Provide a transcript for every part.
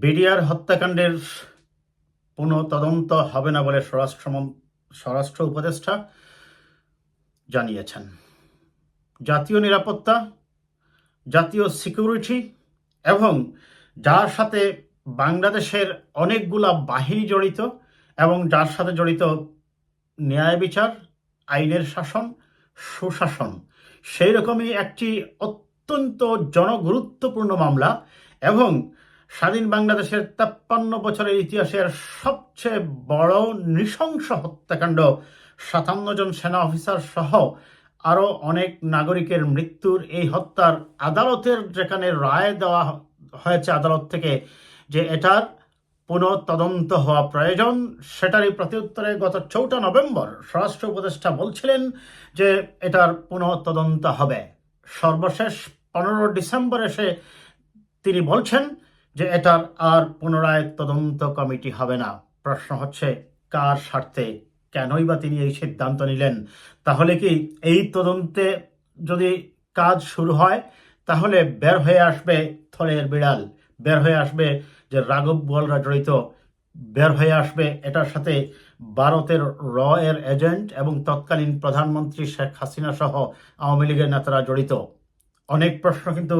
BDR হত্যাকাণ্ডের পুনঃ তদন্ত হবে না বলে স্বরাষ্ট্র স্বরাষ্ট্র উপদেষ্টা জানিয়েছেন। জাতীয় নিরাপত্তা, জাতীয় সিকিউরিটি এবং যার সাথে বাংলাদেশের অনেকগুলা বাহিনী জড়িত এবং যার সাথে জড়িত ন্যায় বিচার, আইনের শাসন, সুশাসন সেই রকমই একটি অত্যন্ত জনগুরুত্বপূর্ণ মামলা এবং স্বাধীন বাংলাদেশের তেপ্পান্ন বছরের ইতিহাসের সবচেয়ে বড় নৃশংস হত্যাকাণ্ড, সাতান্ন জন সেনা অফিসার সহ আরও অনেক নাগরিকের মৃত্যুর এই হত্যার আদালতের যেখানে রায় দেওয়া হয়েছে আদালত থেকে যে এটার পুনঃ তদন্ত হওয়া প্রয়োজন, সেটারই প্রত্যুত্তরে গত চৌঠা নভেম্বর স্বরাষ্ট্র উপদেষ্টা বলছিলেন যে এটার পুনঃ তদন্ত হবে। সর্বশেষ পনেরো ডিসেম্বর এসে তিনি বলছেন যে এটার আর পুনরায় তদন্ত কমিটি হবে না। প্রশ্ন হচ্ছে, কার স্বার্থে? কেনই বা তিনি এই সিদ্ধান্ত নিলেন? তাহলে কি এই তদন্তে যদি কাজ শুরু হয়, তাহলে বের হয়ে আসবে থলের বিড়াল, বের হয়ে আসবে যে রাঘব বোয়ালরা জড়িত, বের হয়ে আসবে এটার সাথে ভারতের র এর এজেন্ট এবং তৎকালীন প্রধানমন্ত্রী শেখ হাসিনা সহ আওয়ামী লীগের নেতারা জড়িত। অনেক প্রশ্ন কিন্তু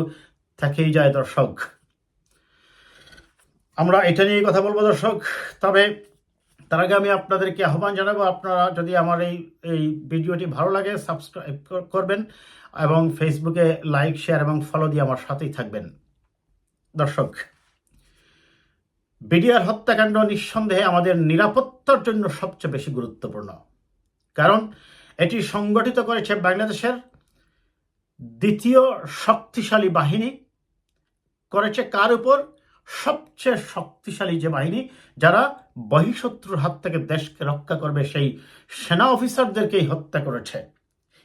থেকেই যায় দর্শক। আমরা এটা নিয়ে কথা বলব, দর্শক। তবে তার আগে আমি আপনাদেরকে আহ্বান জানাব, আপনারা যদি আমার এই এই ভিডিওটি ভালো লাগে সাবস্ক্রাইব করবেন এবং ফেসবুকে লাইক শেয়ার এবং ফলো দিয়ে আমার সাথেই থাকবেন। দর্শক, বিডিআর হত্যাকাণ্ড নিঃসন্দেহে আমাদের নিরাপত্তার জন্য সবচেয়ে বেশি গুরুত্বপূর্ণ। কারণ এটি সংগঠিত করেছে বাংলাদেশের দ্বিতীয় শক্তিশালী বাহিনী। করেছে কার উপর? সবচেয়ে শক্তিশালী যে বাহিনী যারা বহিঃশত্রুর হাত থেকে দেশকে রক্ষা করবে, সেই সেনা অফিসারদেরকেই হত্যা করেছে।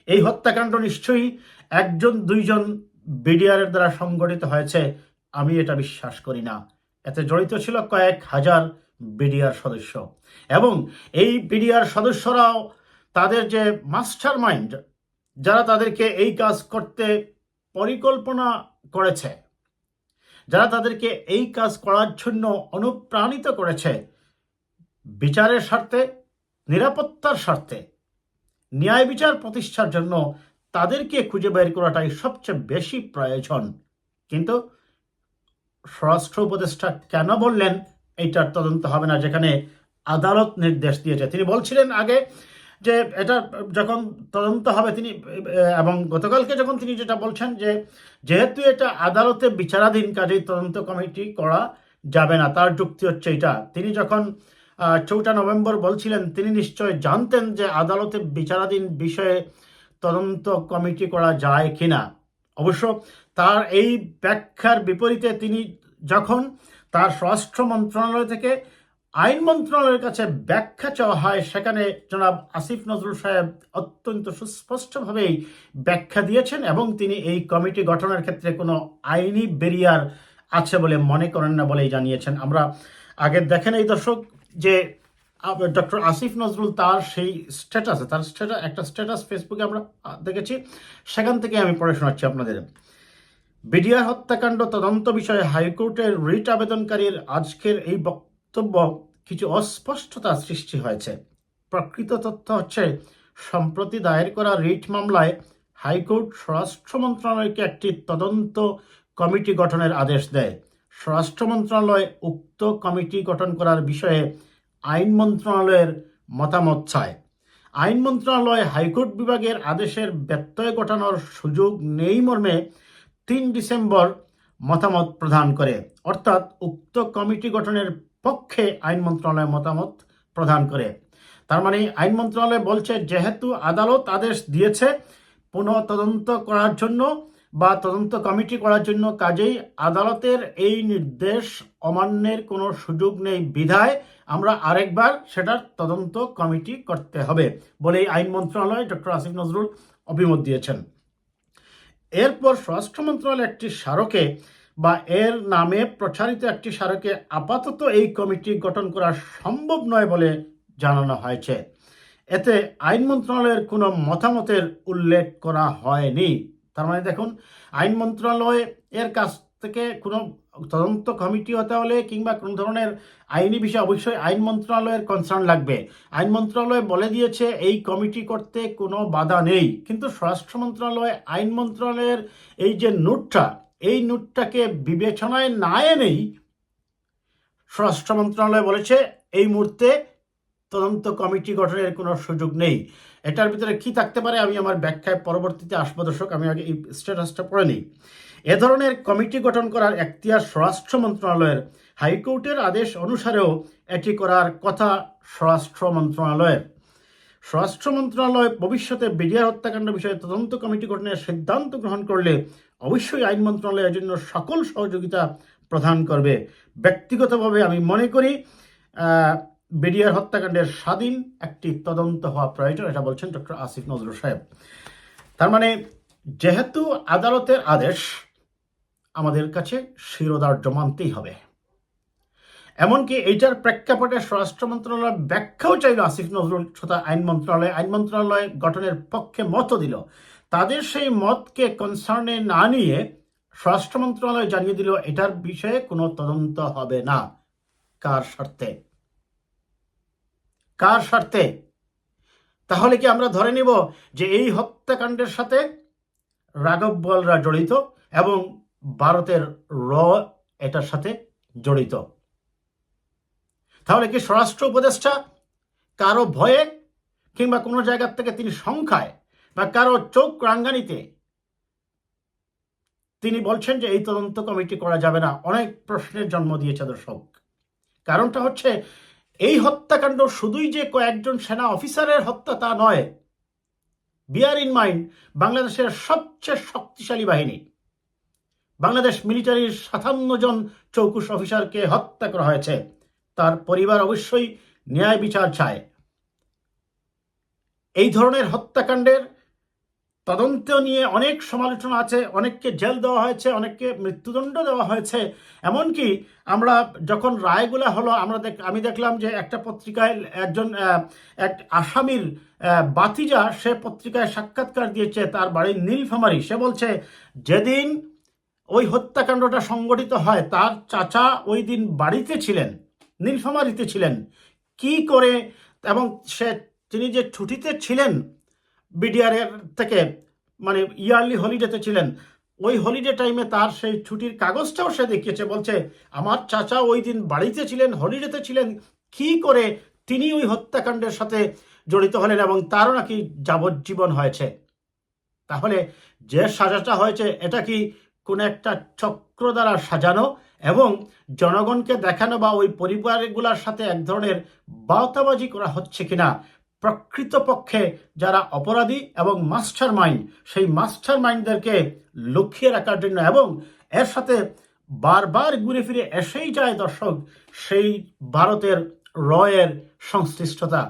এই হত্যাকাণ্ড নিশ্চয়ই একজন, দুইজন বিডিআরের দ্বারা সংগঠিত হয়েছে, আমি এটা বিশ্বাস করি না। এতে জড়িত ছিল কয়েক হাজার বিডিআর সদস্য। এবং এই বিডিআর সদস্যরাও তাদের যে মাস্টার মাইন্ড যারা তাদেরকে এই কাজ করতে পরিকল্পনা করেছে যারা তাদেরকে এই কাজ করার জন্য অনুপ্রাণিত করেছে, বিচারের স্বার্থে, নিরাপত্তার স্বার্থে, ন্যায় বিচার প্রতিষ্ঠার জন্য তাদেরকে খুঁজে বের করাটাই সবচেয়ে বেশি প্রয়োজন। কিন্তু স্বরাষ্ট্র উপদেষ্টা কেন বললেন, এইটার তদন্ত হবে না, যেখানে আদালত নির্দেশ দিয়েছে। তিনি বলছিলেন আগে যে এটা যখন তদন্ত হবে তিনি, এবং গতকালকে যখন তিনি যেটা বলছেন যে যেহেতু এটা আদালতে বিচারাধীন কাজেই তদন্ত কমিটি করা যাবে না, তার যুক্তি হচ্ছে এটা। তিনি যখন চৌঠা নভেম্বর বলছিলেন, তিনি নিশ্চয় জানতেন যে আদালতে বিচারাধীন বিষয়ে তদন্ত কমিটি করা যায় কিনা। অবশ্য তার এই ব্যাখ্যার বিপরীতে তিনি যখন তার স্বরাষ্ট্র মন্ত্রণালয় থেকে আইন মন্ত্রণালয়ের কাছে ব্যাখ্যা চাওয়া হয়। সেখানে জনাব আসিফ নজরুল সাহেব অত্যন্ত সুস্পষ্টভাবেই ব্যাখ্যা দিয়েছেন এবং তিনি এই কমিটি গঠনের ক্ষেত্রে কোনো আইনি বেরিয়ার আছে বলে মনে করেন না বলেই জানিয়েছেন। আমরা আগে দেখেন এই দর্শক যে ডক্টর আসিফ নজরুল তার সেই স্ট্যাটাসে তার স্ট্যাটাস একটা স্ট্যাটাস ফেসবুকে আমরা দেখেছি। সেখান থেকে আমি পড়ে শোনাচ্ছি আপনাদের। বিডিআর হত্যাকাণ্ড তদন্ত বিষয়ে হাইকোর্টের রিট আবেদনকারীর আজকের এই বক্তব্য কিছু অস্পষ্টতা সৃষ্টি হয়েছে। প্রকৃত তথ্য হচ্ছে, সম্প্রতি দায়ের করা রিট মামলায় হাইকোর্ট স্বরাষ্ট্র মন্ত্রণালয়কে একটি তদন্ত কমিটি গঠনের আদেশ দেয়। স্বরাষ্ট্র মন্ত্রণালয় উক্ত কমিটি গঠন করার বিষয়ে আইন মন্ত্রণালয়ের মতামত চায়। আইন মন্ত্রণালয় হাইকোর্ট বিভাগের আদেশের ব্যত্যয় ঘটানোর সুযোগ নেই মর্মে তিন ডিসেম্বর মতামত প্রদান করে। অর্থাৎ উক্ত কমিটি গঠনের পক্ষে আইন মন্ত্রণালয় মতামত প্রদান করে। তার মানে আইন মন্ত্রণালয় বলছে, যেহেতু আদালত আদেশ দিয়েছে, পুনঃ তদন্ত করার জন্য বা তদন্ত কমিটি করার জন্য কাজেই আদালতের এই নির্দেশ অমান্যের কোনো সুযোগ নেই। বিধায় আমরা আরেকবার সেটার তদন্ত কমিটি করতে হবে বলে আইন মন্ত্রণালয় ডক্টর আসিফ নজরুল অভিমত দিয়েছেন। এরপর স্বরাষ্ট্র মন্ত্রণালয় একটি স্মারকে বা এর নামে প্রচারিত একটি স্মারকে আপাতত এই কমিটি গঠন করা সম্ভব নয় বলে জানানো হয়েছে। এতে আইন মন্ত্রণালয়ের কোনো মতামতের উল্লেখ করা হয়নি। তার মানে দেখুন, আইন মন্ত্রণালয় এর কাছ থেকে কোনো তদন্ত কমিটি হতে হলে কিংবা কোনো ধরনের আইনি বিষয়ে, অবশ্যই আইন মন্ত্রণালয়ের কনসার্ন লাগবে। আইন মন্ত্রণালয় বলে দিয়েছে, এই কমিটি করতে কোনো বাধা নেই। কিন্তু স্বরাষ্ট্র মন্ত্রণালয়, আইন মন্ত্রণালয়ের এই যে নোটটা এই নোটটাকে বিবেচনায় না এনেই স্বরাষ্ট্র মন্ত্রণালয় বলেছে, এই মুহূর্তে তদন্ত কমিটি গঠনের কোনো সুযোগ নেই। এটার ভিতরে কি থাকতে পারে আমি আমার ব্যাখ্যায় পরবর্তীতে আসব দর্শক, আমি আগে এই স্ট্যাটাসটা পড়ে নিই। এ ধরনের কমিটি গঠন করার এখতিয়ার স্বরাষ্ট্র মন্ত্রণালয়ের হাইকোর্টের আদেশ অনুসারেও এটি করার কথা স্বরাষ্ট্র মন্ত্রণালয়ের। স্বরাষ্ট্র মন্ত্রণালয় ভবিষ্যতে বিডিআর হত্যাকাণ্ড বিষয়ে তদন্ত কমিটি গঠনের সিদ্ধান্ত গ্রহণ করলে অবশ্যই আইন মন্ত্রণালয়ের জন্য সকল সহযোগিতা প্রদান করবে। ব্যক্তিগতভাবে আমি মনে করি বিডিআর হত্যাকাণ্ডের স্বাধীন একটি তদন্ত হওয়া প্রয়োজন, এটা বলছেন ডক্টর আসিফ নজরুল সাহেব। তার মানে যেহেতু আদালতের আদেশ আমাদের কাছে শিরোধার্য মানতেই হবে। এমনকি এইটার প্রেক্ষাপটে স্বরাষ্ট্র মন্ত্রণালয় ব্যাখ্যাও চাইল আসিফ নজরুল, তথা আইন মন্ত্রণালয় আইন মন্ত্রণালয় গঠনের পক্ষে মত দিল। তাদের সেই মতকে কনসার্নে না নিয়ে স্বরাষ্ট্র মন্ত্রণালয় জানিয়ে দিল, এটার বিষয়ে কোনো তদন্ত হবে না। কার স্বার্থে? কার স্বার্থে? তাহলে কি আমরা ধরে নিব যে এই হত্যাকাণ্ডের সাথে রাঘব বোয়ালরা জড়িত এবং ভারতের র এটার সাথে জড়িত? তাহলে কি স্বরাষ্ট্র উপদেষ্টা কারও ভয়ে কিংবা কোনো জায়গার থেকে তিনি সংখ্যায় বা কারও চোখ রাঙ্গানিতে। তিনি বলছেন যে, এই তদন্ত কমিটি করা যাবে না। অনেক প্রশ্নের জন্ম দিয়েছে দর্শক। কারণটা হচ্ছে, এই হত্যাকাণ্ড শুধুই যে কয়েকজন সেনা অফিসারের হত্যা তা নয়। বিয়ার ইন মাইন্ড বাংলাদেশের সবচেয়ে শক্তিশালী বাহিনী। বাংলাদেশ মিলিটারির সাতান্ন জন চৌকুশ অফিসারকে হত্যা করা হয়েছে। তার পরিবার অবশ্যই ন্যায় বিচার চায়। এই ধরনের হত্যাকাণ্ডের তদন্ত নিয়ে অনেক সমালোচনা আছে, অনেককে জেল দেওয়া হয়েছে, অনেককে মৃত্যুদণ্ড দেওয়া হয়েছে। এমনকি আমরা যখন রায়গুলা হলো, আমরা দেখ আমি দেখলাম যে একটা পত্রিকায় একজন এক আসামির বাতিজা, সে পত্রিকায় সাক্ষাৎকার দিয়েছে, তার বাড়ির নীলফামারি। সে বলছে, যেদিন ওই হত্যাকাণ্ডটা সংগঠিত হয়, তার চাচা ওই দিন বাড়িতে ছিলেন, নীলফামারিতে ছিলেন। কি করে এবং সে, তিনি যে ছুটিতে ছিলেন বিডিআরের থেকে মানে ইয়ারলি হলিডেতে ছিলেন। ওই হলিডে টাইমে তার সেই ছুটির কাগজটাও সে দেখিয়েছে, বলছে, আমার চাচা ওই দিন বাড়িতে ছিলেন হলিডেতে ছিলেন, কি করে তিনি ওই হত্যাকাণ্ডের সাথে জড়িত হলেন এবং তারও নাকি যাবজ্জীবন হয়েছে? তাহলে যে সাজাটা হয়েছে, এটা কি কোনো একটা চক্র দ্বারা সাজানো এবং জনগণকে দেখানো বা ওই পরিবারগুলোর সাথে এক ধরনের বাউতাবাজি করা হচ্ছে কিনা? প্রকৃতপক্ষে যারা অপরাধী এবং মাস্টার মাইন্ড সেই মাস্টার মাইন্ডদেরকে লুকিয়ে রাখার জন্য এবং এর সাথে বারবার ঘুরে ফিরে এসেই যায় দর্শক, সেই ভারতের রয়ের সংশ্লিষ্টতা।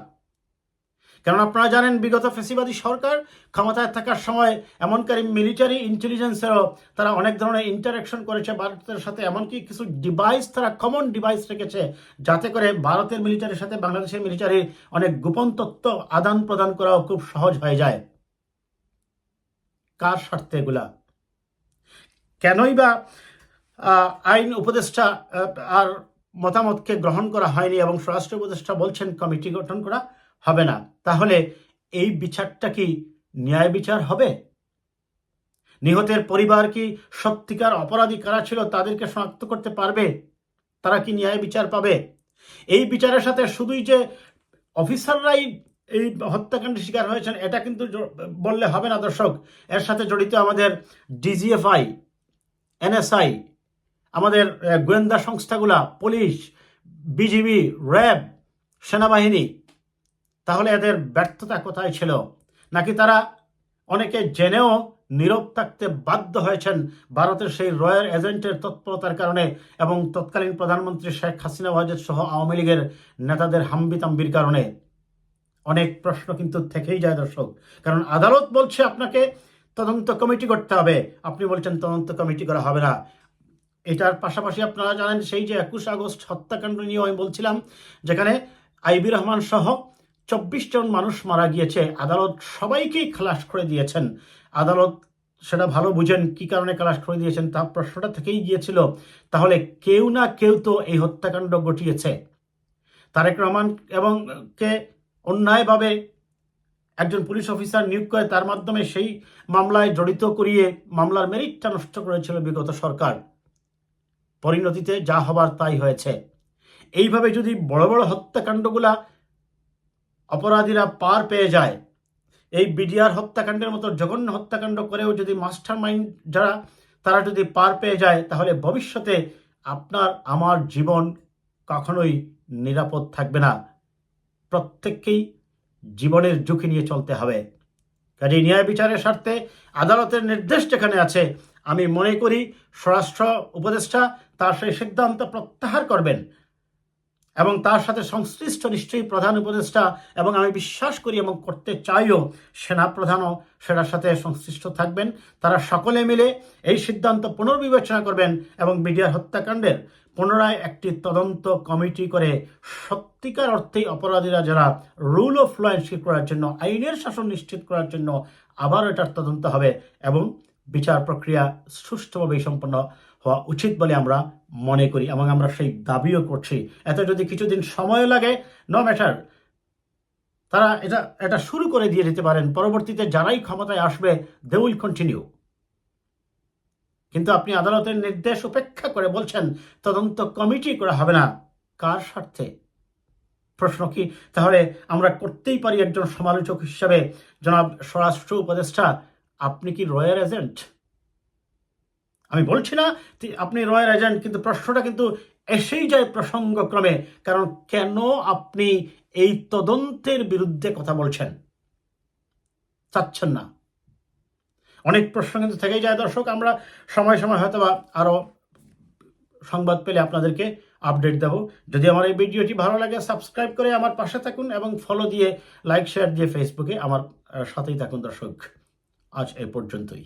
কারণ আপনারা জানেন, বিগত ফেসিবাদী সরকার ক্ষমতায় থাকার সময় এমনকারী মিলিটারি ইন্টেলিজেন্সেরও তারা অনেক ধরনের ইন্টারাকশন করেছে। ভারতের সাথে এমনকি কিছু ডিভাইস তারা কমন ডিভাইস রেখেছে, যাতে করে ভারতের মিলিটারির সাথে বাংলাদেশের মিলিটারির অনেক গোপন তথ্য আদান প্রদান করাও খুব সহজ হয়ে যায়। কার স্বার্থে এগুলা? কেনই বা আইন উপদেষ্টা আর মতামতকে গ্রহণ করা হয়নি এবং স্বরাষ্ট্র উপদেষ্টা বলছেন, কমিটি গঠন করা হবে না। তাহলে এই বিচারটা কি ন্যায় বিচার হবে? নিহতের পরিবার কি সত্যিকার অপরাধী কারা ছিল তাদেরকে শনাক্ত করতে পারবে? তারা কি ন্যায় বিচার পাবে? এই বিচারের সাথে শুধুই যে অফিসাররাই এই হত্যাকাণ্ডের শিকার হয়েছেন, এটা কিন্তু বললে হবে না দর্শক। এর সাথে জড়িত আমাদের ডিজিএফআই, এনএসআই, আমাদের গোয়েন্দা সংস্থাগুলা, পুলিশ, বিজিবি, র্যাব, সেনাবাহিনী তাহলে এদের ব্যর্থতা কোথায় ছিল? নাকি তারা অনেকে জেনেও নীরব থাকতে বাধ্য হয়েছেন ভারতের সেই রয়্যাল এজেন্টের তৎপরতার কারণে এবং তৎকালীন প্রধানমন্ত্রী শেখ হাসিনা, ওয়াজেদ সহ আওয়ামী লীগের নেতাদের হাম্বিতাম্বির কারণে? অনেক প্রশ্ন কিন্তু থেকেই যায় দর্শক। কারণ আদালত বলছে আপনাকে তদন্ত কমিটি করতে হবে। আপনি বলছেন তদন্ত কমিটি করা হবে না। এটার পাশাপাশি আপনারা জানেন সেই যে একুশ আগস্ট হত্যাকাণ্ড নিয়ে আমি বলছিলাম, যেখানে আইবি রহমান সহ চব্বিশ জন মানুষ মারা গিয়েছে। আদালত সবাইকেই খালাস করে দিয়েছেন। আদালত সেটা ভালো বুঝেন, কি কারণে খালাস করে দিয়েছেন তা প্রশ্নটা থেকেই গিয়েছিল। তাহলে কেউ না কেউ তো এই হত্যাকাণ্ড ঘটিয়েছে। তারেক রহমান এবং কে অন্যায়ভাবে একজন পুলিশ অফিসার নিয়োগ করে তার মাধ্যমে সেই মামলায় জড়িত করিয়ে মামলার মেরিটটা নষ্ট করেছিল বিগত সরকার। পরিণতিতে যা হবার তাই হয়েছে। এইভাবে যদি বড় বড় হত্যাকাণ্ডগুলা অপরাধীরা পার পেয়ে যায়। এই বিডিআর হত্যাকাণ্ডের মতো জঘন্য হত্যাকাণ্ড করেও যদি মাস্টার মাইন্ড যারা, তারা যদি পার পেয়ে যায়, তাহলে ভবিষ্যতে আপনার, আমার জীবন কখনোই নিরাপদ থাকবে না। প্রত্যেককেই জীবনের ঝুঁকি নিয়ে চলতে হবে। কাজে ন্যায় বিচারের স্বার্থে আদালতের নির্দেশ যেখানে আছে, আমি মনে করি স্বরাষ্ট্র উপদেষ্টা তার সেই সিদ্ধান্ত প্রত্যাহার করবেন। এবং তার সাথে সংশ্লিষ্ট নিশ্চয়ই প্রধান উপদেষ্টা এবং আমি বিশ্বাস করি এবং করতে চাইও সেনাপ্রধানও সেটার সাথে সংশ্লিষ্ট থাকবেন। তারা সকলে মিলে এই সিদ্ধান্ত পুনর্বিবেচনা করবেন এবং বিডিআর হত্যাকাণ্ডের পুনরায় একটি তদন্ত কমিটি করে সত্যিকার অর্থেই অপরাধীরা যারা রুল অফ ল এনশিওর করার জন্য, আইনের শাসন নিশ্চিত করার জন্য আবার এটার তদন্ত হবে এবং বিচার প্রক্রিয়া সুষ্ঠুভাবেই সম্পন্ন হওয়া উচিত বলে আমরা মনে করি এবং আমরা সেই দাবিও করছি। এতে যদি কিছুদিন সময় লাগে নো ম্যাটার তারা এটা এটা শুরু করে দিয়ে দিতে পারেন। পরবর্তীতে যারাই ক্ষমতায় আসবে দে উইল কন্টিনিউ কিন্তু আপনি আদালতের নির্দেশ উপেক্ষা করে বলছেন, তদন্ত কমিটি করা হবে না। কার স্বার্থে? প্রশ্ন কি? তাহলে আমরা করতেই পারি একজন সমালোচক হিসাবে। জনাব স্বরাষ্ট্র উপদেষ্টা, আপনি কি রয়্যাল এজেন্ট আমি বলছি না আপনি রয়্যাল এজেন্ট, কিন্তু প্রশ্নটা কিন্তু এসেই যায় প্রসঙ্গক্রমে, কারণ কেন আপনি এই তদন্তের বিরুদ্ধে কথা বলছেন? চাচ্ছেন না। অনেক প্রশ্ন কিন্তু থেকেই যায় দর্শক, আমরা সময় সময় হয়তো বা আরও সংবাদ পেলে আপনাদেরকে আপডেট দেব। যদি আমার এই ভিডিওটি ভালো লাগে, সাবস্ক্রাইব করে আমার পাশে থাকুন এবং ফলো দিয়ে লাইক শেয়ার দিয়ে ফেসবুকে আমার সাথেই থাকুন দর্শক। আজ এ পর্যন্তই।